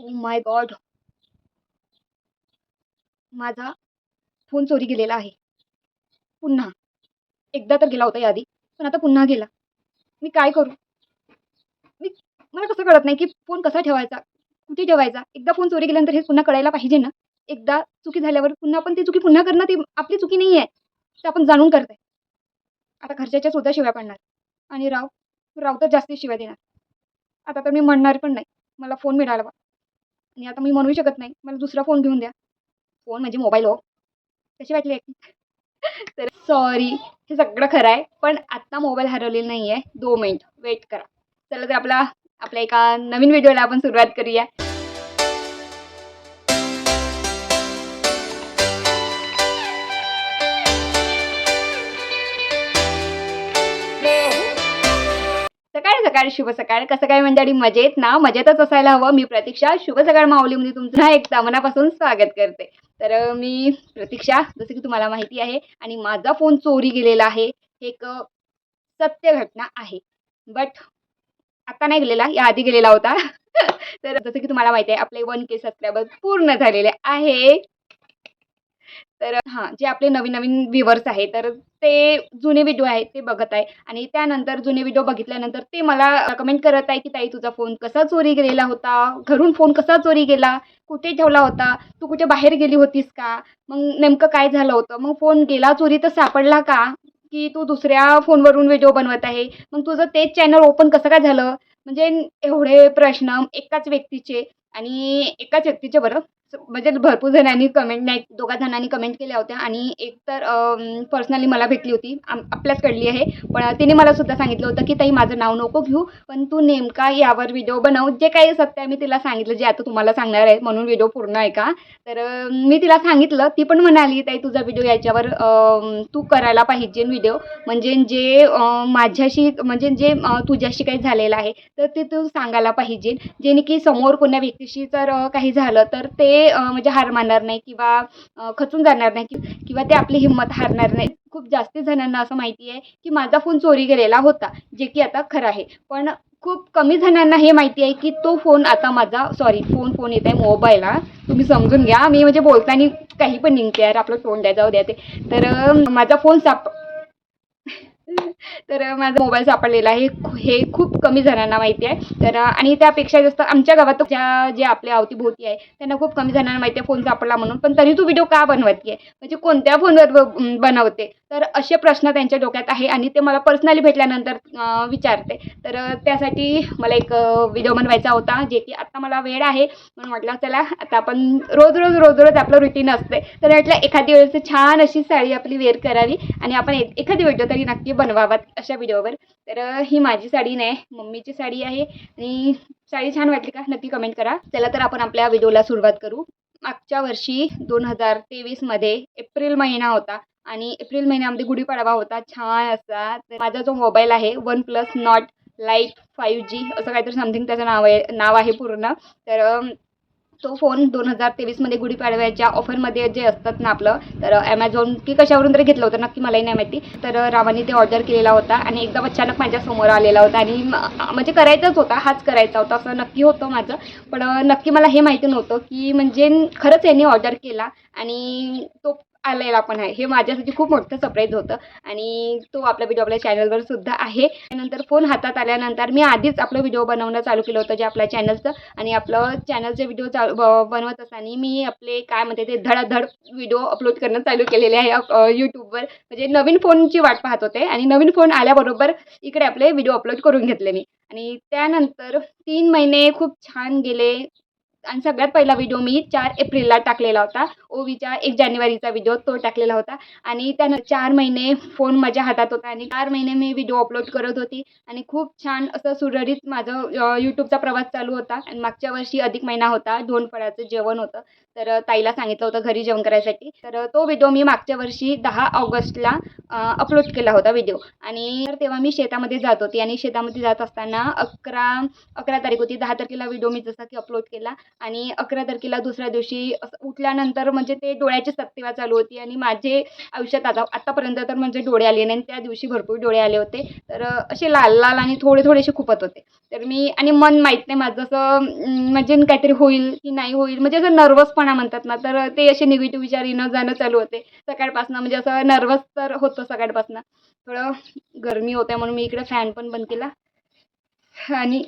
Oh my God माझा phone चोरी गेलेला आहे. पुन्हा. एकदा तर गेला होता यादी पण आता पुन्हा गेला. मी काय करू? मी मला कसं कळत नाही की फोन कसा ठेवायचा? कुठे ठेवायचा? एकदा फोन चोरी गेल्यानंतर हे पुन्हा कळायला पाहिजे ना? एकदा चुकी झाल्यावर पुन्हा आपण ती चुकी पुन्हा करणं ती आपली चुकी नाही आहे. ते आपण जाणून करतोय. आता घरच्याच्या सुद्धा शिव्या पडणार. आणि राव राव तर जास्ती शिव्या देणार. आता तर मी म्हणणार पण नाही. मला फोन मिळाला बा. आणि आता मी म्हणू शकत नाही. मला दुसरा फोन घेऊन द्या. फोन म्हणजे मोबाईल हो. कशी वाटली आहे तर सॉरी हे सगळं खरं आहे. पण आत्ता मोबाईल हरवलेला नाही आहे दोन मिनिट वेट करा. चला तर आपला आपल्या एका नवीन व्हिडिओला आपण सुरुवात करूया. सकाळ शुभ सकाळ. कसं काय मंडळी? मजेत ना? मजेतच असायला हवं. मी प्रतीक्षा शुभ सकाळ माऊलीमध्ये तुमचं पुन्हा एकदा मनापासून स्वागत करते. तर मी प्रतीक्षा जसं की तुम्हाला माहिती आहे आणि माझा फोन चोरी गेलेला आहे. हे एक सत्य घटना आहे. बट आता नाही गेलेला. या आधी गेलेला होता. तर जसं की तुम्हाला माहिती आहे आपले वन के सबस्क्रायबर पूर्ण झालेले आहे. तर हां जे आपले नवीन नवीन व्ह्युअर्स आहे तर ते जुने व्हिडिओ आहेत ते बघत आहे. आणि त्यानंतर जुने व्हिडिओ बघितल्यानंतर ते मला कमेंट करत आहे की ताई तुझा फोन कसा चोरी गेलेला होता? घरून फोन कसा चोरी गेला? कुठे ठेवला होता? तू कुठे बाहेर गेली होतीस का? मग नेमकं काय झालं होतं? मग फोन गेला चोरी तर सापडला का? की तू दुसऱ्या फोनवरून व्हिडिओ बनवत आहे? मग तुझं तेच चॅनल ओपन कसं काय झालं? म्हणजे एवढे प्रश्न एकाच व्यक्तीचे आणि एकाच व्यक्तीचे बरं. म्हणजे भरपूर जणांनी कमेंट नाही दोघा जणांनी कमेंट केल्या होत्या आणि एक तर पर्सनली मला भेटली होती आपल्याच कडली आहे. पण तिने मला सुद्धा सांगितलं होतं की ताई माझं नाव नको घेऊ पण तू नेमका यावर व्हिडिओ बनव. जे काही सत्य आहे मी तिला सांगितलं जे आता तुम्हाला सांगणार आहे म्हणून व्हिडिओ पूर्ण आहे का तर मी तिला सांगितलं ती पण म्हणाली ताई तुझा व्हिडिओ याच्यावर तू करायला पाहिजे व्हिडिओ म्हणजे जे माझ्याशी म्हणजे जे तुझ्याशी काही झालेलं आहे तर ते तू सांगायला पाहिजे. जेणे की समोर कोण्या व्यक्तीशी जर काही झालं तर ते ते म्हणजे हार मानणार नाही किंवा खचून जाणार नाही किंवा ते आपली हिंमत हारणार नाही. खूप जास्ती जणांना असं माहिती आहे की माझा फोन चोरी गेलेला होता जे की आता खरं आहे. पण खूप कमी जणांना हे माहिती आहे की तो फोन आता माझा सॉरी फोन फोन येत आहे मोबाईल हा तुम्ही समजून घ्या. मी म्हणजे बोलताना काही पण निघते यार आपलं तोंड द्या जाऊ द्या ते. तर माझा फोन साप तर माझा मोबाईल सापडलेला आहे. हे खूप कमी जणांना माहिती आहे. तर आणि त्यापेक्षा जास्त आमच्या गावात ज्या जे आपल्या अवतीभोवती आहे त्यांना खूप कमी जणांना माहिती आहे फोन सापडला म्हणून. पण तरी तू व्हिडिओ का बनवते म्हणजे कोणत्या फोनवर बनवते? तर असे प्रश्न त्यांच्या डोक्यात आहे आणि ते मला पर्सनली भेटल्यानंतर विचारते. तर त्यासाठी मला एक व्हिडिओ बनवायचा होता जे की आत्ता मला वेळ आहे. म्हणून म्हटलं चला आता आपण रोज रोज रोज रोज आपलं रुटीन असते तर म्हटलं एखादी वेळेस छान अशी साडी आपली वेअर करावी आणि आपण ए- एखादी व्हिडिओ तरी नक्की बनवावात अशा व्हिडिओवर तर ही माझी साडी नाही मम्मीची साडी आहे. आणि साडी छान वाटली का? नक्की कमेंट करा. चला तर आपण आपल्या व्हिडिओला सुरुवात करू. मागच्या वर्षी दोन हजार तेवीसमध्ये एप्रिल महिना होता. आणि एप्रिल महिन्यामध्ये गुढीपाडवा होता. छान असा. तर माझा जो मोबाईल आहे OnePlus Nord lite five G असं काहीतरी समथिंग त्याचं नाव आहे नाव आहे पूर्ण. तर तो फोन दोन हजार तेवीसमध्ये गुढीपाडव्याच्या ऑफरमध्ये जे असतात ना आपलं तर ॲमेझॉन की कशावरून तरी घेतलं होतं नक्की मलाही नाही माहिती. तर रावाने ते ऑर्डर केलेला होता आणि एकदम अचानक माझ्यासमोर आलेला होता आणि म्हणजे करायचाच होता हाच करायचा होता असं नक्की होतं माझं. पण नक्की मला हे माहिती नव्हतं की म्हणजे खरंच यांनी ऑर्डर केला आणि तो आलेला पण आहे. हे माझ्यासाठी खूप मोठं सरप्राईज होतं. आणि तो आपला व्हिडिओ आपल्या चॅनलवर सुद्धा आहे. त्यानंतर फोन हातात आल्यानंतर मी आधीच आपलं व्हिडिओ बनवणं चालू केलं होतं जे आपल्या चॅनलचं आणि आपलं चॅनलचे व्हिडिओ चालू बनवत असताना मी आपले काय म्हणते ते धडाधड व्हिडिओ अपलोड करणं चालू केलेले आहे यूट्यूबवर म्हणजे नवीन फोनची वाट पाहत होते. आणि नवीन फोन आल्याबरोबर इकडे आपले व्हिडिओ अपलोड करून घेतले मी. आणि त्यानंतर तीन महिने खूप छान गेले. आणि सगळ्यात पहिला व्हिडिओ मी चार एप्रिलला टाकलेला होता. ओवीच्या एक जानेवारीचा व्हिडिओ तो टाकलेला होता. आणि त्यानंतर चार महिने फोन माझ्या हातात होता आणि चार महिने मी व्हिडिओ अपलोड करत होती. आणि खूप छान असं सुरळीत माझं यूट्यूबचा प्रवास चालू होता. आणि मागच्या वर्षी अधिक महिना होता दोन फळाचं जेवण होतं. तर ताईला सांगितलं होतं घरी जेवण करायसाठी. तर तो व्हिडिओ मी मागच्या वर्षी दहा ऑगस्टला अपलोड केला होता व्हिडिओ आणि तर तेव्हा मी शेतामध्ये जात होती आणि शेतामध्ये जात असताना अकरा अकरा तारीख होती. दहा तारखेला व्हिडिओ मी जसा की अपलोड केला आणि अकरा तारखेला दुसऱ्या दिवशी असं उठल्यानंतर म्हणजे ते डोळ्याची सत्तेवा चालू होती आणि माझे आयुष्यात आता आत्तापर्यंत तर म्हणजे डोळे आले नाही आणि त्या दिवशी भरपूर डोळे आले होते. तर असे लाल लाल आणि थोडे थोडेसे खुपत होते. तर मी आणि मन माहीत नाही माझं असं म्हणजे काहीतरी होईल की नाही होईल. म्हणजे असं नर्वसपणा म्हणतात ना तर ते असे निगेटिव्ह विचार येणं जाणं चालू होते. सकाळपासून म्हणजे असं नर्वस तर होतं सकाळपासून. थोडं गरमी होत्या म्हणून मी इकडे फॅन पण बंद केला. आणि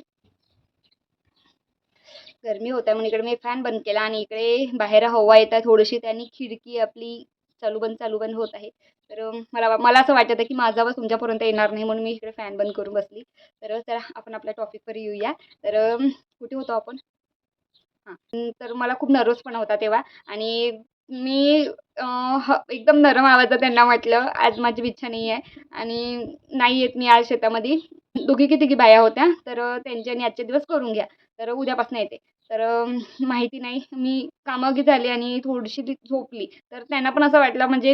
गरमी होत्या म्हणून इकडे मी फॅन बंद केला आणि इकडे बाहेर हवा येत आहे थोडीशी त्याने खिडकी आपली चालू बंद चालू बंद होत आहे. तर मला मला असं वाटत आहे की माझा आवाज तुमच्यापर्यंत येणार नाही म्हणून मी इकडे फॅन बंद करून बसली. तर आपण आपल्या टॉपिकवर येऊया. तर कुठे होतो आपण? हां. तर मला खूप नर्वसपणा होता तेव्हा आणि मी ह एकदम नरम आवाजात त्यांना म्हटलं आज माझी इच्छा नाही आहे आणि नाही येत मी आज शेतामध्ये. दोघी की तिघी बाया होत्या तर त्यांच्यानी आजचे दिवस करून घ्या. तर उद्यापासून येते. तर माहिती नाही. मी कामं झाली आणि थोडीशी झोपली. तर त्यांना पण असं वाटलं म्हणजे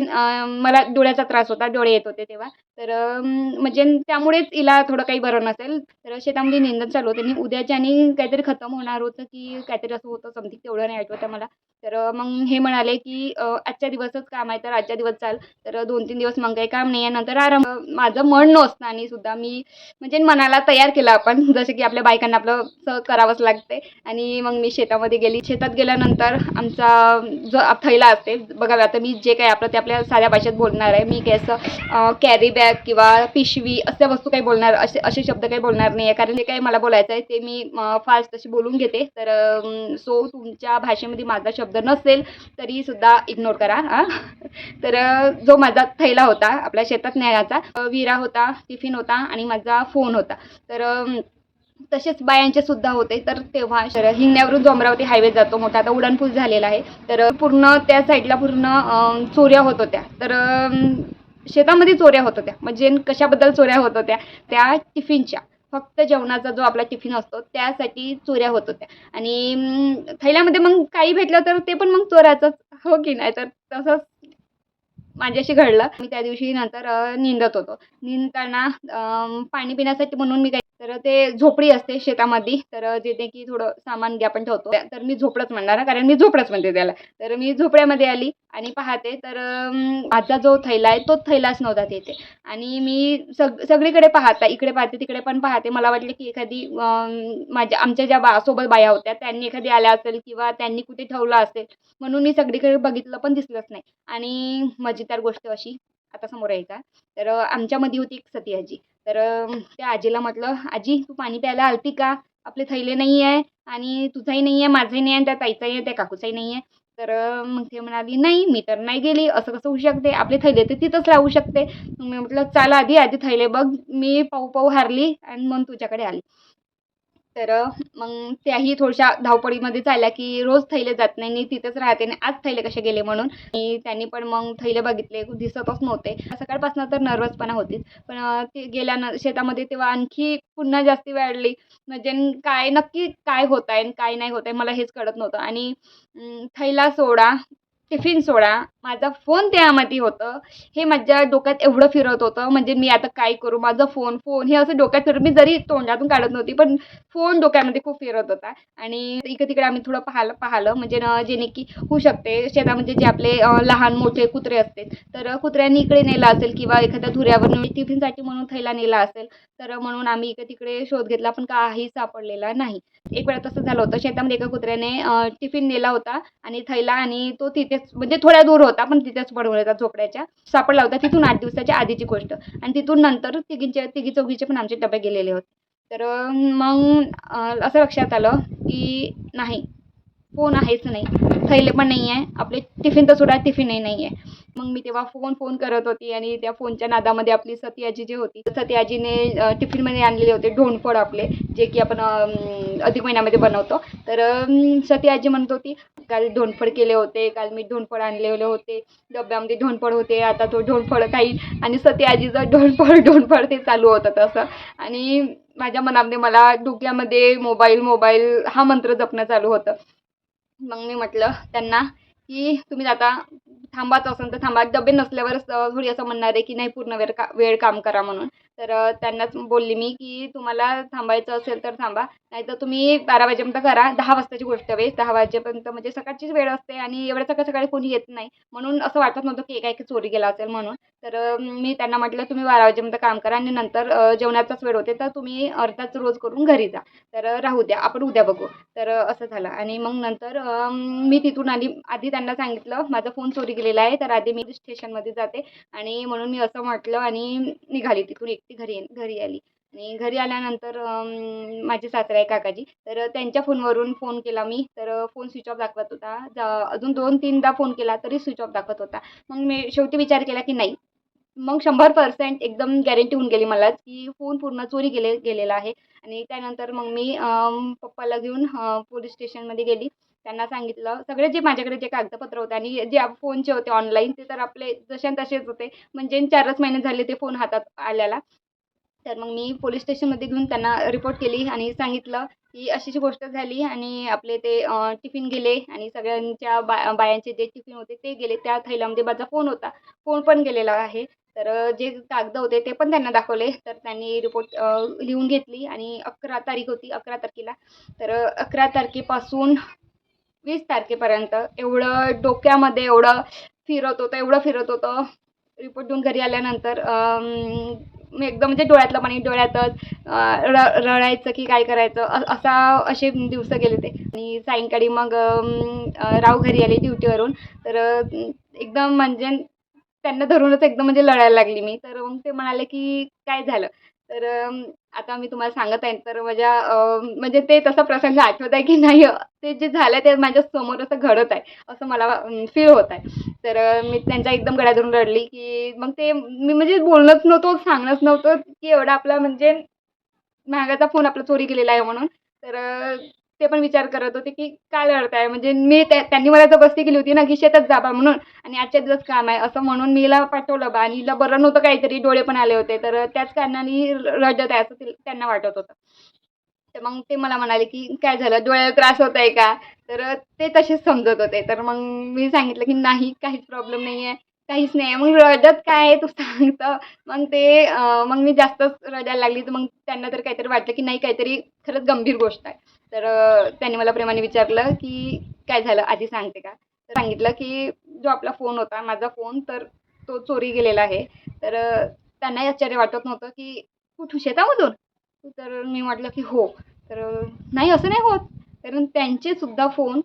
मला डोळ्याचा त्रास होता डोळे येत होते तेव्हा. तर म्हणजे त्यामुळेच हिला थोडं काही बरं नसेल. तर शेतामध्ये निंदन चालू होते आणि उद्याच्या आणि काहीतरी खतम होणार होतं की काहीतरी असं होतं समथिंग तेवढं नाही आठवतं मला. तर मग हे म्हणाले की आजच्या दिवसच काम आहे तर आजच्या दिवस चाल. तर दोन तीन दिवस मग काही काम नाही आहे. नंतर आराम माझं मन नसताना सुद्धा मी म्हणजे मनाला तयार केलं आपण. जसं की आपल्या बायकांना आपलं सहज करावंच लागते आणि मग मी शेतामध्ये गेली. शेतात गेल्यानंतर आमचा जो थैला असते बघा आता मी जे काही आपलं ते आपल्या साध्या भाषेत बोलणार आहे. मी काही असं कॅरी बॅग किंवा पिशवी अशा वस्तू काही बोलणार असे असे शब्द काही बोलणार नाही आहे कारण जे काही मला बोलायचं आहे ते मी फास्ट तशी बोलून घेते. तर सो तुमच्या भाषेमध्ये माझा शब्द नसेल तरी सुद्धा इग्नोर करा हां. तर जो माझा थैला होता आपल्या शेतात न्यायाचा विरा होता टिफिन होता आणि माझा फोन होता. तर तसेच बायांचे सुद्धा होते. तर तेव्हा शर- हिंगण्यावरून जो अमरावती हायवे जातो. मोठा आता उड्डाणपूल झालेला आहे. तर पूर्ण त्या साईडला पूर्ण चोऱ्या होत होत्या. तर शेतामध्ये चोऱ्या होत होत्या. म्हणजे कशाबद्दल चोऱ्या होत होत्या? त्या टिफिनच्या. फक्त जेवणाचा जो आपला टिफिन असतो त्यासाठी चोऱ्या होत होत्या. आणि थैल्यामध्ये मग काही भेटलं तर ते पण मग चोराचंच. हो की नाही? तर तसंच माझ्याशी घडलं. मी त्या दिवशी नंतर निंदत होतो. निंदताना पाणी पिण्यासाठी म्हणून मी काही तर ते झोपडी असते शेतामध्ये तर जिथे की थोडं सामान घ्या आपण ठेवतो. तर मी झोपडंच म्हणणार कारण मी झोपडंच म्हणते त्याला. तर मी झोपड्यामध्ये आली आणि पाहते तर माझा जो थैला आहे तो थैलाच नव्हता तिथे. आणि मी सग सगळीकडे पाहता इकडे पाहते तिकडे पण पाहते. मला वाटले की एखादी माझ्या आमच्या ज्या बा सोबत बाया होत्या त्यांनी एखादी आल्या असेल किंवा त्यांनी कुठे ठेवलं असेल म्हणून मी सगळीकडे बघितलं पण दिसलंच नाही. आणि मजेदार गोष्ट अशी आता समोर आहे का? तर आमच्यामध्ये होती एक सती आजी. तर त्या आजीला म्हटलं आजी तू पाणी प्यायला आलती का? आपले थैले नाही आहे आणि तुझाही नाही आहे माझंही नाही आहे त्या ताईचाही आहे त्या काकूचाही नाही आहे तर मग ते म्हणाली नाही मी तर नाही गेली असं कसं होऊ शकते? आपले थैले तर तिथंच राहू शकते. मी म्हटलं चाल आधी आधी थैले बघ मी पाहू पाहू हारली आणि मग तुझ्याकडे आली. तर मग त्याही थोड्याशा धावपळीमध्ये चालल्या की रोज थैले जात नाही आणि तिथंच राहते आणि आज थैले कसे गेले म्हणून. आणि त्यांनी पण मग थैले बघितले दिसतच नव्हते. सकाळपासून तर नर्वसपणा होतीच. पण ते गेल्या शेतामध्ये तेव्हा आणखी पुन्हा जास्ती वाढली म्हणजे काय नक्की काय होत आहे आणि काय नाही होत आहे मला हेच कळत नव्हतं. आणि थैला सोडा टिफिन सोडा माझा फोन त्यामध्ये होतं. हे माझ्या डोक्यात एवढं फिरत होतं म्हणजे मी आता काय करू? माझा फोन फोन हे असं डोक्यात फिरत मी जरी तोंडातून काढत नव्हती पण फोन डोक्यामध्ये खूप फिरत होता. आणि इकडे तिकडे आम्ही थोडं पाहिलं पाहिलं म्हणजे न जेणे की होऊ शकते शेतामध्ये जे आपले लहान मोठे कुत्रे असते तर कुत्र्यांनी इकडे नेलं असेल किंवा एखाद्या धुऱ्यावर म्हणजे टिफिनसाठी म्हणून थैला नेला असेल तर म्हणून आम्ही इकडे तिकडे शोध घेतला पण काही सापडलेला नाही. एक वेळा तसं झालं होतं शेतामध्ये एका कुत्र्याने टिफिन नेला होता आणि थैला आणि तो तिथे तिथेच म्हणजे थोड्या दूर होता पण तिथेच पडून झोपड्याच्या. सापडला होता तिथून आठ दिवसाच्या आधीची गोष्ट. आणि तिथून नंतर तिघींचे तिघी चौघीचे पण आमचे डबे गेलेले होते. तर मग असं लक्षात आलं की नाही फोन आहेच नाही. थैले पण नाही आहे आपले टिफिन तर सुद्धा टिफिनही नाही आहे मग मी तेव्हा फोन फोन करत होती आणि त्या फोनच्या नादामध्ये आपली सती आजी जी होती सती आजीने टिफिनमध्ये आणलेले होते ढोणफळ आपले जे की आपण अधिक महिन्यामध्ये बनवतो. तर सती आजी म्हणत होती काल ढोणफळ केले होते काल मी ढोणफळ आणलेले होते डब्यामध्ये ढोणफळ होते आता तो ढोणफळ काही आणि सती आजीचं ढोणफळ ढोणफळ ते चालू होतं तसं. आणि माझ्या मनामध्ये मला डोक्यामध्ये मोबाईल मोबाईल हा मंत्र जपणं चालू होतं. मग मी म्हटलं त्यांना की तुम्ही आता थांबायचं असेल तर थांबा डबे नसल्यावरच थोडी असं म्हणणार आहे की नाही पूर्ण वेळ का वेळ काम करा म्हणून. तर त्यांनाच बोलली मी की तुम्हाला थांबायचं असेल तर थांबा. नाहीतर तुम्ही बारा वाजेपर्यंत करा. दहा वाजताची गोष्ट वेळ दहा वाजेपर्यंत म्हणजे सकाळचीच वेळ असते आणि एवढ्या सकाळ सकाळी कोणी येत नाही. म्हणून असं वाटत नव्हतं की एका चोरी गेला असेल म्हणून. तर मी त्यांना म्हटलं तुम्ही बारा वाजेपर्यंत काम करा आणि नंतर जेवणाचाच वेळ होते तर तुम्ही अर्धाच रोज करून घरी जा. तर राहू द्या. आपण उद्या बघू. तर असं झालं. आणि मग नंतर मी तिथून आली आधी त्यांना सांगितलं माझा फोन चोरी गेलेला आहे तर आधी मी स्टेशनमध्ये जाते आणि म्हणून मी असं म्हटलं आणि निघाली तिथून एकटी घरी घरी आली. आणि घरी आल्यानंतर माझे सासरे आहे काकाजी तर त्यांच्या फोनवरून फोन केला मी तर फोन स्विच ऑफ दाखवत होता. जा- अजून दोन तीनदा फोन केला तरी स्विच ऑफ दाखवत होता. मग मी शेवटी विचार केला की नाही. मग शंभर पर्सेंट एकदम गॅरंटी होऊन गेली मला की फोन पूर्ण चोरी गेले गेलेला आहे. आणि त्यानंतर मग मी पप्पाला घेऊन पोलीस स्टेशनमध्ये गेली. त्यांना सांगितलं. सगळे जे माझ्याकडे जे कागदपत्र होते आणि जे फोनचे होते ऑनलाईन ते तर आपले जसे तसेच होते. म्हणजे चारच महिने झाले ते फोन हातात आल्याला. तर मग मी पोलीस स्टेशनमध्ये घेऊन त्यांना रिपोर्ट केली आणि सांगितलं की अशी अशी गोष्ट झाली आणि आपले ते टिफिन गेले आणि सगळ्यांच्या बा बायांचे जे टिफिन होते ते गेले. त्या थैल्यामध्ये माझा फोन होता. फोन पण गेलेला आहे. तर जे कागद होते ते पण त्यांना दाखवले. तर त्यांनी रिपोर्ट लिहून घेतली आणि अकरा तारीख होती अकरा तारखेला. तर अकरा तारखेपासून वीस तारखेपर्यंत एवढं डोक्यामध्ये एवढं फिरत होतं एवढं फिरत होतं. रिपोर्ट देऊन घरी आल्यानंतर मी एकदम म्हणजे डोळ्यातलं पाणी डोळ्यातच र रडायचं की काय करायचं असा असे दिवस गेले ते आणि सायंकाळी मग राव घरी आले ड्युटीवरून. तर एकदम म्हणजे त्यांना धरूनच एकदम म्हणजे लढायला लागली मी. तर मग ते म्हणाले की काय झालं? तर आता मी तुम्हाला सांगत आहे तर माझ्या म्हणजे ते तसा प्रसंग आठवत आहे की नाही ते जे झालं ते माझ्यासमोर असं घडत आहे असं मला फील होत आहे. तर मी त्यांच्या एकदम गळ्या धरून रडली की मग ते मी म्हणजे बोलणंच नव्हतं सांगणंच नव्हतं की एवढा आपला म्हणजे महागाचा फोन आपला चोरी गेलेला आहे म्हणून. तर ते पण विचार करत होते की काय लढताय? म्हणजे मी त्यांनी मला जबरदस्ती केली होती ना की शेतात जाबा म्हणून. आणि आजच्या दिवस काम आहे असं म्हणून मी हिला पाठवलं बा. आणि हिला बरं नव्हतं काहीतरी डोळे पण आले होते. तर त्याच कारणाने रडत आहे असं ते- त्यांना वाटत होतं. तर मग ते मला म्हणाले की काय झालं? डोळ्याला त्रास होत आहे का? तर ते तसेच समजत होते. तर मग मी सांगितलं की नाही काहीच प्रॉब्लेम नाही आहे काहीच नाही आहे मग रडत काय आहे तू सांगतं? मग ते मग मी जास्तच रडायला लागली. तर मग त्यांना तर काहीतरी वाटलं की नाही काहीतरी खरंच गंभीर गोष्ट आहे. तर त्यांनी मला प्रेमाने विचारलं की काय झालं? आधी सांगते का? तर सांगितलं की जो आपला फोन होता माझा फोन तर तो चोरी गेलेला आहे. तर त्यांनाही आश्चर्य वाटत नव्हतं की कुठून शेतामधून तर मी म्हटलं की हो. तर नाही असं नाही होत. कारण त्यांचे सुद्धा फोन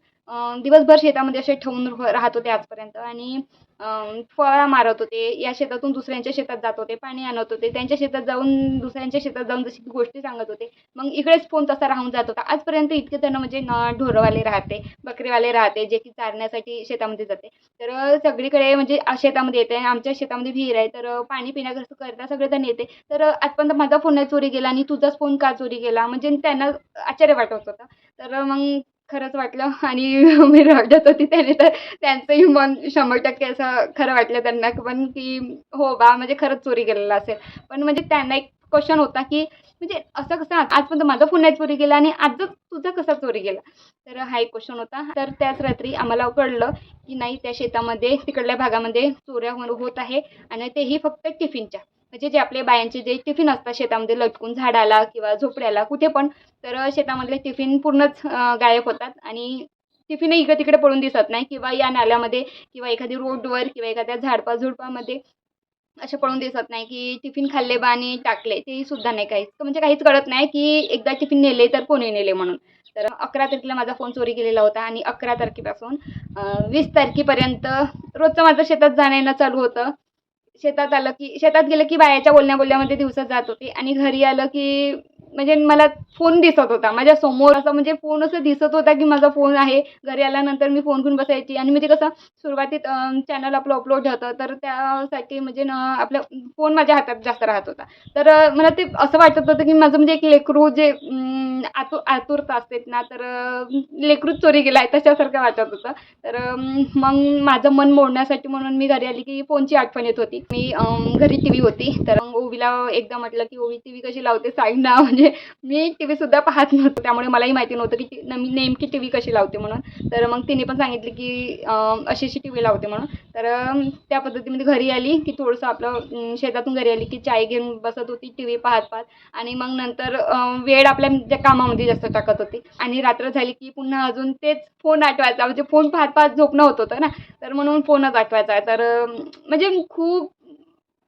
दिवसभर शेतामध्ये असे ठेवून राहत होते आजपर्यंत. आणि फवारा मारत होते. या शेतातून दुसऱ्यांच्या शेतात जात होते. पाणी आणत होते. त्यांच्या शेतात जाऊन दुसऱ्यांच्या शेतात जाऊन जशी गोष्टी सांगत होते. मग इकडेच फोन तसा राहून जात होता. आजपर्यंत इतके त्यांना म्हणजे न ढोरवाले राहते बकरीवाले राहते जे की चारण्यासाठी शेतामध्ये जाते. तर सगळीकडे म्हणजे आ- शेतामध्ये येते. आमच्या शेतामध्ये विहीर आहे. तर पाणी पिण्याकरता करता सगळेजण येते. तर आजपर्यंत माझा फोन नाही चोरी गेला आणि तुझाच फोन का चोरी गेला? म्हणजे त्यांना आश्चर्य वाटत होतं. तर मग खरंच वाटलं. आणि मी रडत होती त्याने तर त्यांचंही मन शंभर टक्के असं खरं वाटलं त्यांना पण की हो बा म्हणजे खरंच चोरी गेलेला असेल. पण म्हणजे त्यांना एक क्वेश्चन होता की म्हणजे असं कसं आजपर्यंत माझा फोन नाही चोरी गेला आणि आजच तुझा कसा चोरी गेला? तर हा एक क्वेश्चन होता. तर त्याच रात्री आम्हाला कळलं की नाही त्या शेतामध्ये तिकडल्या भागामध्ये चोऱ्या होत आहे आणि तेही फक्त टिफिनच्या. म्हणजे जे आपले बायांचे जे टिफिन असतात शेतामध्ये लटकून झाडाला किंवा झोपड्याला कुठे पण तर शेतामधले टिफिन पूर्णच गायब होतात. आणि टिफिनही इकडे तिकडे पडून दिसत नाही किंवा या नाल्यामध्ये किंवा एखादी रोडवर किंवा एखाद्या झाडपा झुडपामध्ये असे पडून दिसत नाही की टिफिन खाल्ले बा आणि टाकले तेही सुद्धा नाही काहीच. म्हणजे काहीच कळत नाही की एकदा टिफिन नेले तर कोणी नेले म्हणून. तर अकरा तारखेला माझा फोन चोरी गेलेला होता आणि अकरा तारखेपासून वीस तारखेपर्यंत रोजचं माझं शेतात जाणं येणं चालू होतं. शेतात आलं की शेतात गेलं की बायाच्या बोलण्या बोलण्यामध्ये दिवसात जात होते. आणि घरी आलं की म्हणजे मला फोन दिसत होता. माझ्यासमोर असं म्हणजे फोन असं दिसत होता की माझा फोन आहे. घरी आल्यानंतर मी फोन घेऊन बसायची आणि म्हणजे कसं सुरुवातीत चॅनल आपलं अपलोड होतं. तर त्यासाठी म्हणजे न आपलं फोन माझ्या हातात जास्त राहत होता. तर मला ते असं वाटत होतं की माझं म्हणजे एक लेकरू जे आतुर आतु आतुरता असते ना तर लेकरूच चोरी गेला आहे तशासारखं वाटत होतं. तर मग माझं मन मोडण्यासाठी म्हणून मी घरी आली की फोनची आठवण येत होती. मी घरी टी व्ही होती. तर मग ओवीला एकदा म्हटलं की ओवी टी व्ही कशी लावते? सांग ना. म्हणजे म्हणजे मी टी व्ही सुद्धा पाहत नव्हतो त्यामुळे मलाही माहिती नव्हतं की मी नेमकी टी व्ही कशी लावते म्हणून. तर मग तिने पण सांगितले की अशी अशी टी व्ही लावते म्हणून. तर त्या पद्धतीमध्ये घरी आली की थोडंसं आपलं शेतातून घरी आली की चाय घेऊन बसत होती टी व्ही पाहत पाहत. आणि मग नंतर वेळ आपल्या ज्या कामामध्ये जास्त टाकत होती. आणि रात्र झाली की पुन्हा अजून तेच फोन आठवायचा. म्हणजे फोन पाहत पाहत झोपणं होत होतं ना. तर म्हणून फोनच आठवायचा. तर म्हणजे खूप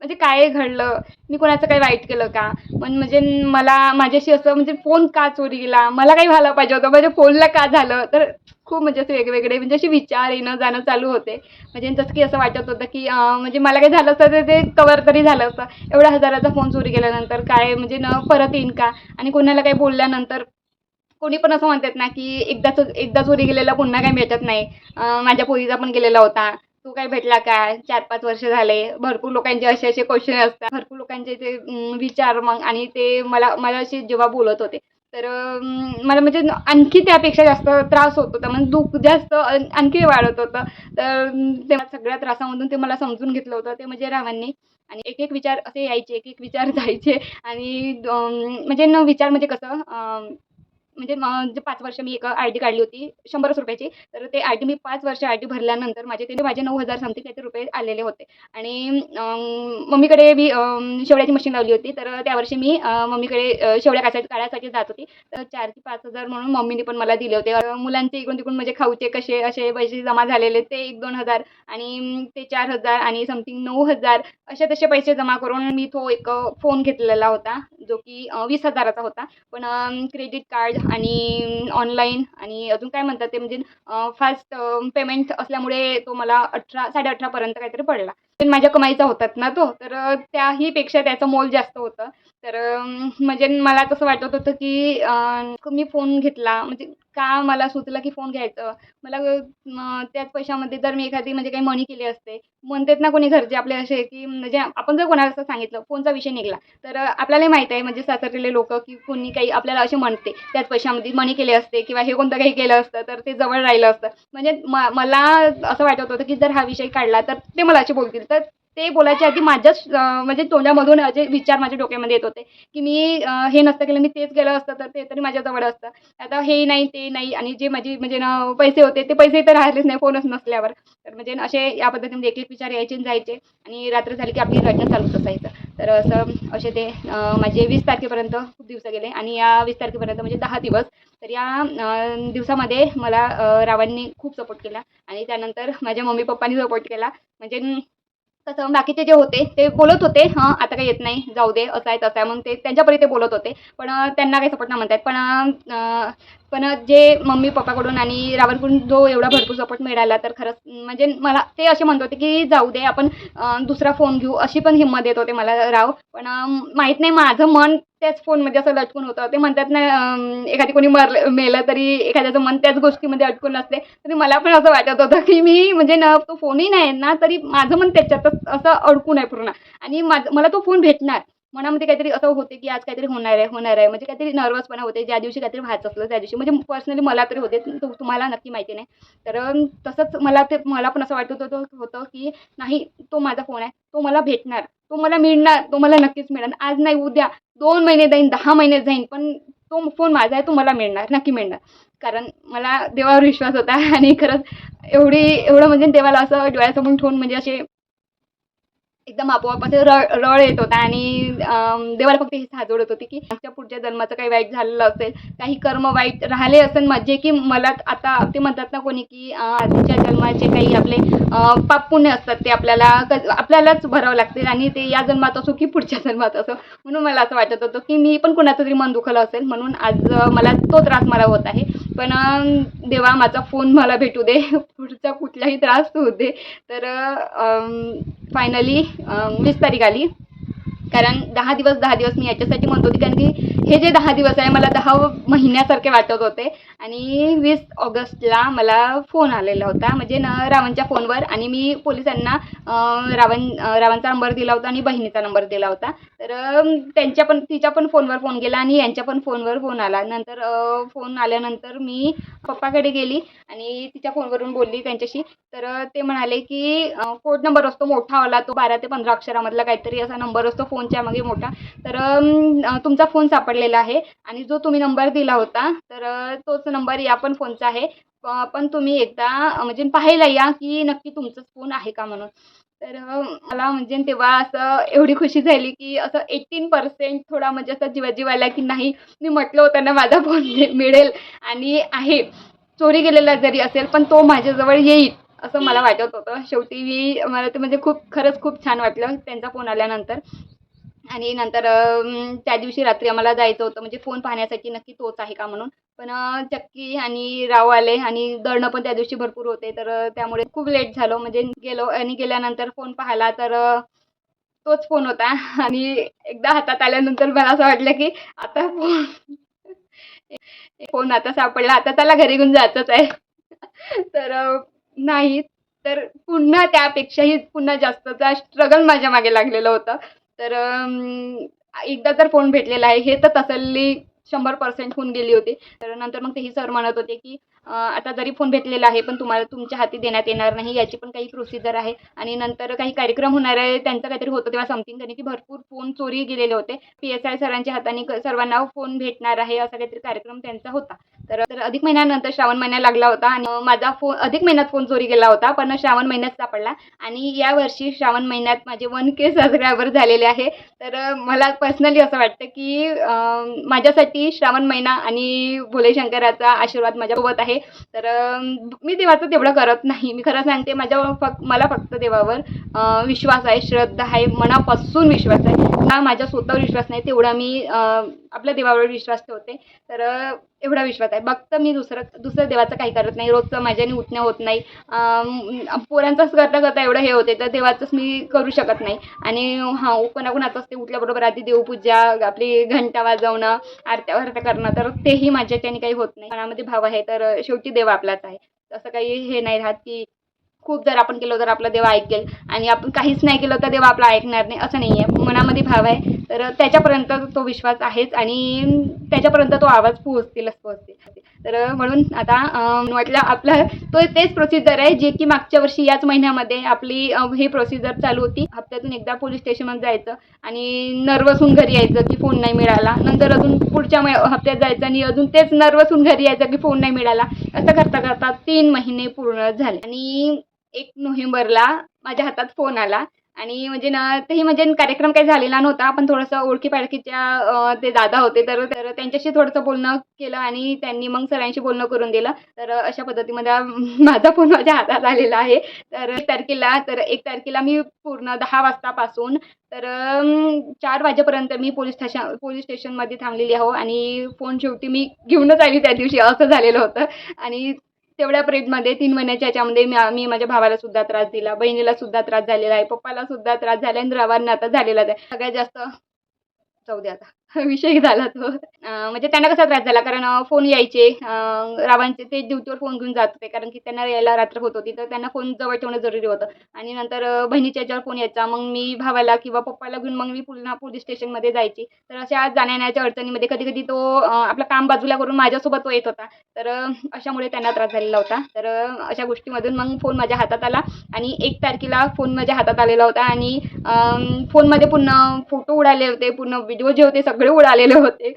म्हणजे काय घडलं? मी कोणाचं काही वाईट केलं का? पण म्हणजे मला माझ्याशी असं म्हणजे फोन का चोरी गेला? मला काही व्हायला पाहिजे होतं. म्हणजे फोनला का झालं? तर खूप म्हणजे असे वेगवेगळे म्हणजे असे विचार येणं जाणं चालू होते. म्हणजे जसं की असं वाटत होतं की म्हणजे मला काही झालं असतं तर ते कवर तरी झालं असतं. एवढा हजाराचा फोन चोरी गेल्यानंतर काय म्हणजे न परत येईन का? आणि कोणाला काही बोलल्यानंतर कोणी पण असं म्हणतात ना की एकदाच एकदा चोरी गेलेला पुन्हा काही भेटत नाही. माझ्या पोरीचा पण गेलेला होता. तो काय भेटला काय? चार पाच वर्ष झाले. भरपूर लोकांचे असे असे क्वेश्चन असतात. भरपूर लोकांचे ते विचार मग आणि ते मला माझ्याशी जेव्हा बोलत होते. तर मला म्हणजे आणखी त्यापेक्षा जास्त त्रास होत होता. म्हणजे दुःख जास्त आणखी वाढत होतं. तर ते सगळ्या त्रासामधून ते मला समजून घेतलं होतं. ते म्हणजे रावांनी. आणि एक एक विचार असे यायचे एक एक विचार जायचे. आणि म्हणजे न विचार म्हणजे कसं म्हणजे मग जे पाच वर्ष मी एक आय डी काढली होती शंभरच रुपयाची तर ते आय डी मी पाच वर्ष आय डी भरल्यानंतर माझे ते माझे नऊ हजार समथिंग त्याचे रुपये आलेले होते. आणि मम्मीकडे मी शेवड्याची मशीन लावली होती तर त्या वर्षी मी मम्मीकडे शेवड्या काढायसाठी काढायसाठी जात होती. तर चार ते पाच हजार म्हणून मम्मीने पण मला दिले होते. मुलांचे इकडून तिकडून म्हणजे खाऊचे कसे असे पैसे जमा झालेले ते एक दोन हजार आणि ते चार हजार आणि समथिंग नऊ हजार असे तसे पैसे जमा करून मी तो एक फोन घेतलेला होता जो की वीस हजाराचा होता. पण क्रेडिट कार्ड आणि ऑनलाईन आणि अजून काय म्हणतात ते म्हणजे फास्ट पेमेंट असल्यामुळे तो मला अठरा साडे अठरापर्यंत काहीतरी पडला. पण माझ्या कमाईचा होतात ना तो. तर त्याही त्याहीपेक्षा त्याचं मोल जास्त होतं. तर म्हणजे मला तसं वाटत होतं की मी फोन घेतला. म्हणजे का मला सुचलं की फोन घ्यायचं? मला त्याच पैशामध्ये जर मी एखादी म्हणजे काही मनी केली असते. म्हणतात ना कोणी घरचे आपले असे की म्हणजे आपण जर कोणाला असं सांगितलं फोनचा विषय निघाला. तर आपल्यालाही माहीत आहे म्हणजे सासरलेले लोक की कोणी काही आपल्याला असे म्हणते त्याच पैशामध्ये मनी केले असते किंवा हे कोणतं काही केलं असतं तर ते जवळ राहिलं असतं. म्हणजे म मला असं वाटत होतं की जर हा विषय काढला तर ते मला असे बोलतील. तर ते बोलायच्या आधी माझ्याच म्हणजे तोंडामधून असे विचार माझ्या डोक्यामध्ये येत होते की मी हे नसतं केलं मी तेच केलं असतं तर ते तरी माझ्याजवळ असतं. आता हे नाही ते नाही आणि जे माझी म्हणजे ना पैसे होते ते पैसे तर राहिलेच नाही फोनच नसल्यावर. तर म्हणजे असे या पद्धतीने एक एक विचार यायचे आणि जायचे. आणि रात्र झाली की आपली रचना चालूच असायचं. तर असं असे ते माझे वीस तारखेपर्यंत खूप दिवस गेले. आणि या वीस तारखेपर्यंत म्हणजे दहा दिवस. तर या दिवसामध्ये मला रावांनी खूप सपोर्ट केला. आणि त्यानंतर माझ्या मम्मी पप्पांनी सपोर्ट केला. म्हणजे तसं बाकीचे जे होते ते बोलत होते हां आता काही येत नाही जाऊ दे असं आहे तसं आहे. मग ते त्यांच्यापरी ते बोलत होते. पण त्यांना काही सपोर्ट नाही म्हणतात पण अं, पण जे मम्मी पप्पाकडून आणि रावणकडून जो एवढा भरपूर सपोर्ट मिळाला तर खरंच म्हणजे मला ते असे म्हणत होते की जाऊ दे आपण दुसरा फोन घेऊ अशी पण हिंमत देत होते मला राव. पण माहीत नाही माझं मन त्याच फोनमध्ये असं लटकून होतं. ते म्हणतात ना एखादी कोणी मरलं मेलं तरी एखाद्याचं मन त्याच गोष्टीमध्ये अटकून असते. तरी मला पण असं वाटत होतं की मी म्हणजे ना तो फोनही नाही आहे ना तरी माझं मन त्याच्यातच असं अडकून आहे पूर्ण. आणि माझं मला तो फोन भेटणार. मनामध्ये काहीतरी असं होते की आज काहीतरी होणार आहे होणार आहे. म्हणजे काहीतरी नर्वसपणा होते ज्या दिवशी काहीतरी व्हायचं असलं त्या दिवशी. म्हणजे पर्सनली मला तरी होते तुम्हाला नक्की माहिती नाही. तर तसंच मला ते मला पण असं वाटत होतं होतं की नाही तो माझा फोन आहे तो मला भेटणार तो मला मिळणार तो मला नक्कीच मिळणार. आज नाही उद्या दोन महिने जाईन दहा महिने जाईन पण तो फोन माझा आहे तो मला मिळणार नक्की मिळणार. कारण मला देवावर विश्वास होता आणि खरंच एवढी एवढं म्हणजे देवाला असं डोळ्यासमोर ठेवून म्हणजे असे एकदम आपोआप असं रळ रळ येत होता आणि देवाला फक्त ही साजवत होती की आमच्या पुढच्या जन्माचं काही वाईट झालेलं असेल काही कर्म वाईट राहिले असेल माझे की मला आता ते म्हणतात ना कोणी की आधीच्या आजच्या जन्माचे काही आपले पाप पुण्य असतात ते आपल्याला क- आपल्यालाच भरावं लागतील आणि ते या जन्मात असो की पुढच्या जन्मात असो. म्हणून मला असं वाटत होतं की मी पण कुणाचं तरी मन दुखलं असेल म्हणून आज मला तो त्रास मला होत आहे. पण देवा माझा फोन मला भेटू दे. पुढचा कुठलाही त्रास होऊ दे. तर फायनली वीस तारीख आली. कारण दहा दिवस दहा दिवस मी याच्यासाठी म्हणत होती कारण की हे जे दहा दिवस आहे मला दहा महिन्यासारखे वाटत होते. आणि वीस ऑगस्टला मला फोन आलेला होता. म्हणजे न रावणच्या फोनवर आणि मी पोलिसांना रावण रावणचा नंबर दिला होता आणि बहिणीचा नंबर दिला होता. तर त्यांच्या पण तिच्या पण फोनवर फोन गेला आणि यांच्या पण फोनवर फोन आला. नंतर फोन आल्यानंतर मी पप्पाकडे गेली आणि तिच्या फोनवरून बोलली त्यांच्याशी. तर ते म्हणाले की कोड नंबर असतो मोठा आला तो बारा ते पंधरा अक्षरामधला काहीतरी असा नंबर असतो फोनच्या मागे मोठा. तर तुमचा फोन सापडला सापडलेला आहे. आणि जो तुम्ही नंबर दिला होता तर तोच नंबर या पण फोनचा आहे. पण तुम्ही एकदा म्हणजे पाहायला या की नक्की तुमचाच फोन आहे का म्हणून. तर मला म्हणजे तेव्हा असं एवढी खुशी झाली की असं एटीन पर्सेंट थोडा म्हणजे असं जीवाजीव की नाही मी म्हटलं होतं ना माझा फोन मिळेल. आणि आहे. चोरी गेलेला जरी असेल पण तो माझ्याजवळ येईल असं मला वाटत होतं. शेवटी मी मला ते म्हणजे खूप खरंच खूप छान वाटलं त्यांचा फोन आल्यानंतर. आणि नंतर त्या दिवशी रात्री आम्हाला जायचं होतं. म्हणजे फोन पाहण्यासाठी नक्की तोच आहे का म्हणून. पण चक्की आणि राव आले आणि दळणं पण त्या दिवशी भरपूर होते. तर त्यामुळे खूप लेट झालो. म्हणजे गेलो आणि गेल्यानंतर फोन पाहिला तर तोच फोन होता. आणि एकदा हातात आल्यानंतर मला असं वाटलं की आता फोन फोन आता सापडला. आता त्याला घरी घेऊन जातच आहे. तर नाही. तर पुन्हा त्यापेक्षाही पुन्हा जास्तचा स्ट्रगल माझ्या मागे लागलेलं होतं. तर एकदा तर फोन भेटलेला आहे. हे तर तसल्ली शंभर पर्सेंट होऊन गेली होती. तर नंतर मग तेही सर म्हणत होते की आता जरी फोन भेटलेला आहे पण तुम्हाला तुमच्या हाती देण्यात येणार नाही याची पण काही प्रोसिजर आहे. आणि नंतर काही कार्यक्रम होणार आहे त्यांचं काहीतरी होतं तेव्हा समथिंग त्यांनी की भरपूर फोन चोरी गेलेले होते. पी एस आय सरांच्या हाताने क- सर्वांना फोन भेटणार आहे असा काहीतरी कार्यक्रम त्यांचा होता. तर अधिक महिन्यानंतर श्रावण महिना लागला होता आणि माझा फोन अधिक महिन्यात फोन चोरी गेला होता पण श्रावण महिन्यात सापडला. आणि या वर्षी श्रावण महिन्यात माझे वन के सबस्क्रायबर झालेले आहे. तर मला पर्सनली असं वाटतं की माझ्यासाठी की श्रावण महिना आणि भोले शंकराचा आशीर्वाद माझ्यासोबत आहे. तर मी देवाचं तेवढं करत नाही. मी खरं सांगते माझ्या फक्त मला फक्त देवावर विश्वास आहे श्रद्धा आहे मनापासून विश्वास आहे. हा माझ्या स्वतःवर विश्वास नाही तेवढा मी आपल्या देवावर विश्वास ठेवते. तर एवढा विश्वास आहे. फक्त मी दुसरं दुसरं देवाचं काही करत नाही. रोजचं माझ्याने उठणं होत नाही. पोरांचाच करता करता एवढं हे होते. तर देवाचंच मी करू शकत नाही. आणि हां कोणाकोणाचं असते उठल्याबरोबर आधी देवपूजा आपली घंटा वाजवणं आरत्या वारत्या करणं. तर तेही माझ्याच्याने काही होत नाही. मनामध्ये भाव आहे. तर शेवटी देव आपलाच आहे. असं काही हे नाही राहत की खूप जर आपण केलं तर आपला देव ऐकेल आणि आपण काहीच नाही केलं तर देव आपला ऐकणार नाही असं नाही आहे मनामध्ये भाव आहे. तर त्याच्यापर्यंत तो विश्वास आहेच आणि त्याच्यापर्यंत तो आवाज पोहोचतीलच पोहोचतील. तर म्हणून आता म्हटलं आपलं तो तेच प्रोसिजर आहे जे की मागच्या वर्षी याच महिन्यामध्ये आपली हे ही प्रोसिजर चालू होती. हप्त्यातून एकदा पोलीस स्टेशनमध्ये जायचं आणि नर्वस होऊन घरी यायचं की फोन नाही मिळाला. नंतर अजून पुढच्या हप्त्यात जायचं आणि अजून तेच नर्वस होऊन घरी यायचं की फोन नाही मिळाला. असं करता करता तीन महिने पूर्ण झाले. आणि एक नोव्हेंबरला माझ्या हातात फोन आला. आणि म्हणजे ना तेही म्हणजे कार्यक्रम काही झालेला नव्हता. पण थोडंसं ओळखी पाळखीच्या ते दादा होते. तर तर त्यांच्याशी थोडंसं बोलणं केलं आणि त्यांनी मग सरांशी बोलणं करून दिलं. तर अशा पद्धतीमध्ये माझा फोन माझ्या हातात आलेला आहे. तर एक तारखेला तर एक तारखेला मी पूर्ण दहा वाजतापासून तर चार वाजेपर्यंत मी पोलीस स्टेशन पोलीस स्टेशनमध्ये थांबलेली आहो. आणि फोन शेवटी मी घेऊनच आली त्या दिवशी. असं झालेलं होतं. आणि तेवढ्या प्रेममध्ये तीन महिन्याच्या याच्यामध्ये मी माझ्या भावाला सुद्धा त्रास दिला बहिणीला सुद्धा त्रास झालेला आहे पप्पाला सुद्धा त्रास झाला आणि रावांना आता झालेलाच आहे. सगळ्यात जास्त जाऊ दे आता. विषय झाला तो. म्हणजे त्यांना कसा त्रास झाला? कारण फोन यायचे. रावांचे ते ड्युटीवर फोन घेऊन जात होते. कारण की त्यांना यायला रात्र होत होती. तर त्यांना फोन जवळ ठेवणं जरुरी होतं. आणि नंतर बहिणीच्या याच्यावर फोन यायचा. मग मी भावाला किंवा पप्पाला घेऊन मग मी पुन्हा पोलीस स्टेशनमध्ये जायची. तर अशा जाण्याच्या अडचणीमध्ये कधी कधी तो आपलं काम बाजूला करून माझ्यासोबत तो येत होता. तर अशामुळे त्यांना त्रास झालेला होता. तर अशा गोष्टीमधून मग फोन माझ्या हातात आला. आणि एक तारखेला फोन माझ्या हातात आलेला होता. आणि फोनमध्ये पुन्हा फोटो उडाले होते. पूर्ण व्हिडिओ जे होते सगळे उडालेले होते.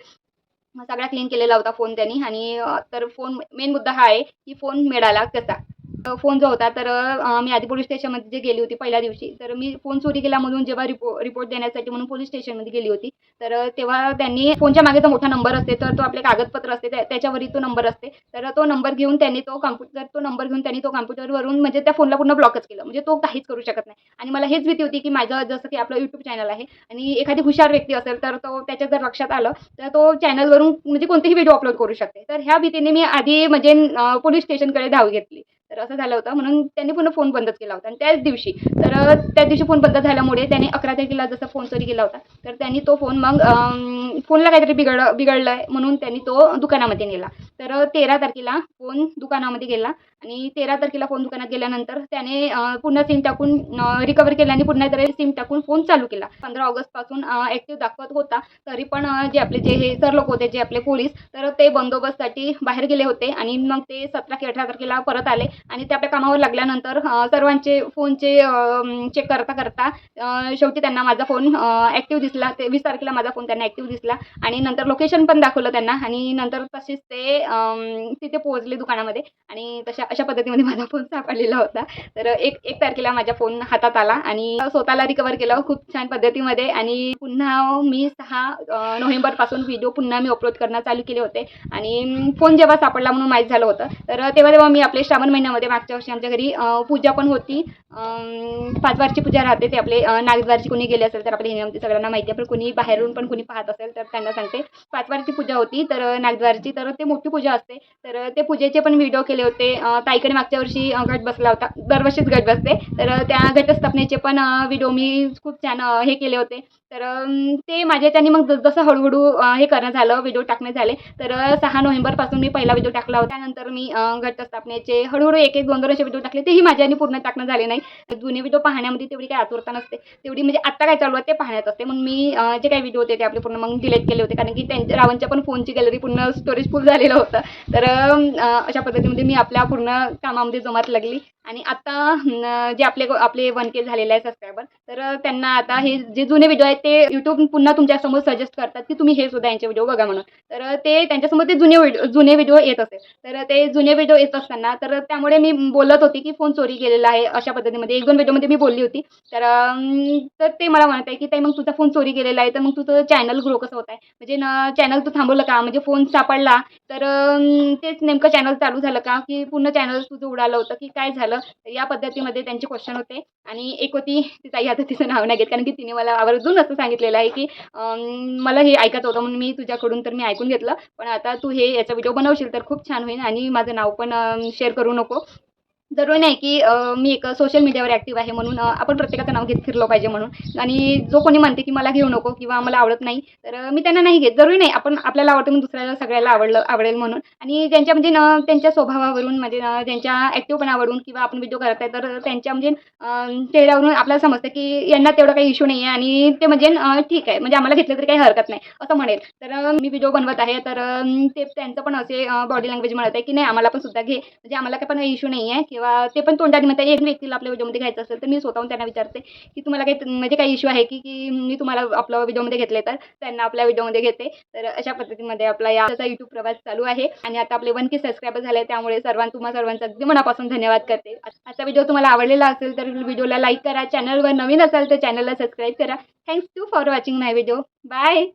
सगळा क्लीन केलेला होता फोन त्यांनी. आणि तर फोन मेन मुद्दा हा आहे की फोन मिळाला कसा? फोन जो होता तर मी आधी पोलीस स्टेशनमध्ये जे गेली होती पहिल्या दिवशी तर मी फोन चोरी केला म्हणून जेव्हा रिपो रिपोर्ट देण्यासाठी म्हणून पोलीस स्टेशनमध्ये गेली होती तर तेव्हा त्यांनी फोनच्या मागे जो मोठा नंबर असते तर तो आपले कागदपत्र असते त्या- त्याच्यावरही तो नंबर असते तर तो नंबर घेऊन त्यांनी तो कॉम्प्युटर तो नंबर घेऊन त्यांनी तो कॉम्प्युटरवरून म्हणजे त्या फोनला पूर्ण ब्लॉकच केलं म्हणजे तो काहीच करू शकत नाही. आणि मला हेच भीती होती की माझं जसं की आपलं यूट्यूब चॅनल आहे आणि एखादी हुशार व्यक्ती असेल तर तो त्याच्या जर लक्षात आलं तर तो चॅनलवरून म्हणजे कोणतेही व्हिडिओ अपलोड करू शकते. तर ह्या भीतीने मी आधी म्हणजे पोलीस स्टेशनकडे धाव घेतली. तर असं झालं होतं. म्हणून त्यांनी पुन्हा फोन बंदच केला होता. आणि त्याच दिवशी तर त्या दिवशी फोन बंद झाल्यामुळे त्यांनी अकरा तारखेला जसा फोन चोरी केला होता तर त्यांनी तो फोन मग फोनला काहीतरी बिघड बिघडलं आहे म्हणून त्यांनी तो दुकानामध्ये नेला. तर तेरा तारखेला फोन दुकानामध्ये गेला. आणि तेरा तारखेला फोन दुकानात गेल्यानंतर त्याने पुन्हा सिम टाकून रिकवर केला आणि पुन्हा तरी सिम टाकून फोन चालू केला. पंधरा ऑगस्टपासून ॲक्टिव्ह दाखवत होता. तरी पण जे आपले जे हे सर लोक होते जे आपले पोलीस तर ते बंदोबस्तसाठी बाहेर गेले होते आणि मग ते सतरा की अठरा तारखेला परत आले आणि ते आपल्या कामावर लागल्यानंतर सर्वांचे फोनचे चेक करता करता शेवटी त्यांना माझा फोन ॲक्टिव्ह दिसला. ते वीस तारखेला माझा फोन त्यांना ॲक्टिव्ह दिसला आणि नंतर लोकेशन पण दाखवलं त्यांना आणि नंतर तसेच ते तिथे पोहोचले दुकानामध्ये आणि तशा अशा पद्धतीमध्ये माझा फोन सापडलेला होता. तर एक एक तारखेला माझा फोन हातात आला आणि स्वतःला रिकवर केलं खूप छान पद्धतीमध्ये आणि पुन्हा मी सहा नोव्हेंबरपासून व्हिडिओ पुन्हा मी अपलोड करणं चालू केले होते. आणि फोन जेव्हा सापडला म्हणून माहीत झालं होतं. तर तेव्हा तेव्हा मी आपले श्रावण महिन्यामध्ये मागच्या वर्षी आमच्या घरी पूजा पण होती. पाचवारची पूजा राहते ते आपले नागद्वारची कोणी गेले असेल तर आपले हिंदी सगळ्यांना माहिती आहे. पण कोणी बाहेरून पण कोणी पाहत असेल तर त्यांना सांगते. पाच वारची पूजा होती. तर नागद्वारची तर ते मोठी पूजा असते. तर ते पूजेचे पण व्हिडिओ केले होते. ताईकडे मागच्या वर्षी गट बसला होता. दरवर्षीच गट बसते. तर त्या घटस्थापनेचे पण व्हिडिओ मी खूप छान हे केले होते. तर ते माझ्या माझ्याच्यानी मग जस जसं हळूहळू हे करणं झालं व्हिडिओ टाकणे झाले तर सहा नोव्हेंबरपासून मी पहिला व्हिडिओ टाकला होता. त्यानंतर मी घटस्थापनेचे हळूहळू एक एक दोन दोन असे व्हिडिओ टाकले. तेही माझ्याने पूर्ण टाकणं झाले नाही. जुने व्हिडिओ पाहण्यामध्ये तेवढी काही आतुरता नसते. तेवढी म्हणजे आत्ता काय चालू आहे ते पाहण्यात असते. म्हणून मी जे काही व्हिडिओ होते ते आपले पूर्ण मग डिलीट केले होते. कारण की त्यांच्या रावांच्या पण फोनची गॅलरी पूर्ण स्टोरेज फुल झालेलं होतं. तर अशा पद्धतीमध्ये मी आपल्या पूर्ण कामामध्ये जोमात लागली. आणि आता जे आपले आपले वन के झालेले आहे सबस्क्रायबर तर त्यांना आता हे जे जुने व्हिडिओ आहेत ते यूट्यूब पुन्हा तुमच्यासमोर सजेस्ट करतात की तुम्ही हे सुद्धा यांचे व्हिडिओ बघा म्हणून. तर ते त्यांच्यासमोर ते जुने व्हिडिओ जुने व्हिडिओ येत असेल. तर ते जुने व्हिडिओ येत असताना तर त्यामुळे मी बोलत होती की फोन चोरी केलेला आहे अशा पद्धतीमध्ये. एक दोन व्हिडिओमध्ये मी बोलली होती. तर तर ते मला म्हणत आहे की ताई मग तुझा फोन चोरी केलेला आहे तर मग तुझं चॅनल ग्रो कसं होत आहे म्हणजे न चॅनल तू थांबवलं का? म्हणजे फोन सापडला. तर तेच नेमकं चॅनल चालू झालं का? की पूर्ण चॅनल तुझं उडालं होतं? की काय झालं? तर या पद्धतीमध्ये त्यांचे क्वेश्चन होते. आणि एक होती ती ताई आता तिचं नाव नाही घेत कारण की तिने मला आवर्जून असं सांगितलेलं आहे की मला हे ऐकायचं होतं म्हणून मी तुझ्याकडून तर मी ऐकून घेतलं. पण आता तू हे याचा व्हिडिओ बनवशील तर खूप छान होईल आणि माझं नाव पण शेअर करू नको. जरूरी नाही की मी एक सोशल मीडियावर ॲक्टिव्ह आहे म्हणून आपण प्रत्येकाचं नाव घेत फिरलो पाहिजे म्हणून. आणि जो कोणी म्हणते की मला घेऊ नको किंवा मला आवडत नाही तर मी त्यांना नाही घेत. जरूरी नाही आपण आपल्याला आवडतं म्हणून दुसऱ्याला सगळ्याला आवडलं आवडेल म्हणून. आणि ज्यांच्या म्हणजे न त्यांच्या स्वभावावरून म्हणजे ज्यांच्या ॲक्टिव्हपणावरून किंवा आपण व्हिडिओ करत आहे तर त्यांच्या म्हणजे चेहऱ्यावरून आपल्याला समजतं की यांना तेवढा काही इश्यू नाही आहे आणि ते म्हणजे ठीक आहे. म्हणजे आम्हाला घेतलं तरी काही हरकत नाही असं म्हणेल. तर मी व्हिडिओ बनवत आहे तर ते त्यांचं पण असे बॉडी लँग्वेज म्हणत आहे की नाही आम्हाला पण सुद्धा घे. म्हणजे आम्हाला काही पण इश्यू नाही आहे किंवा ते पण तोंडाने म्हणतात एक व्यक्तीला आपल्या व्हिडिओमध्ये घ्यायचं असेल तर मी स्वतःहून त्यांना विचारते की तुम्हाला काही म्हणजे काही इश्यू आहे की की मी तुम्हाला आपल्या व्हिडिओमध्ये घेतले तर त्यांना आपल्या व्हिडिओमध्ये घेते. तर अशा पद्धतीमध्ये आपला या यूट्यूब प्रवास चालू आहे आणि आता आपले वन के सबस्क्रायबर झाले त्यामुळे सर्वां तुम्हा सर्वांचं अगदी मनापासून धन्यवाद करते. आजचा व्हिडिओ तुम्हाला आवडलेला असेल तर व्हिडिओला लाईक करा चॅनलवर नवीन असाल तर चॅनलला सबस्क्राईब करा. Thanks to for watching my video bye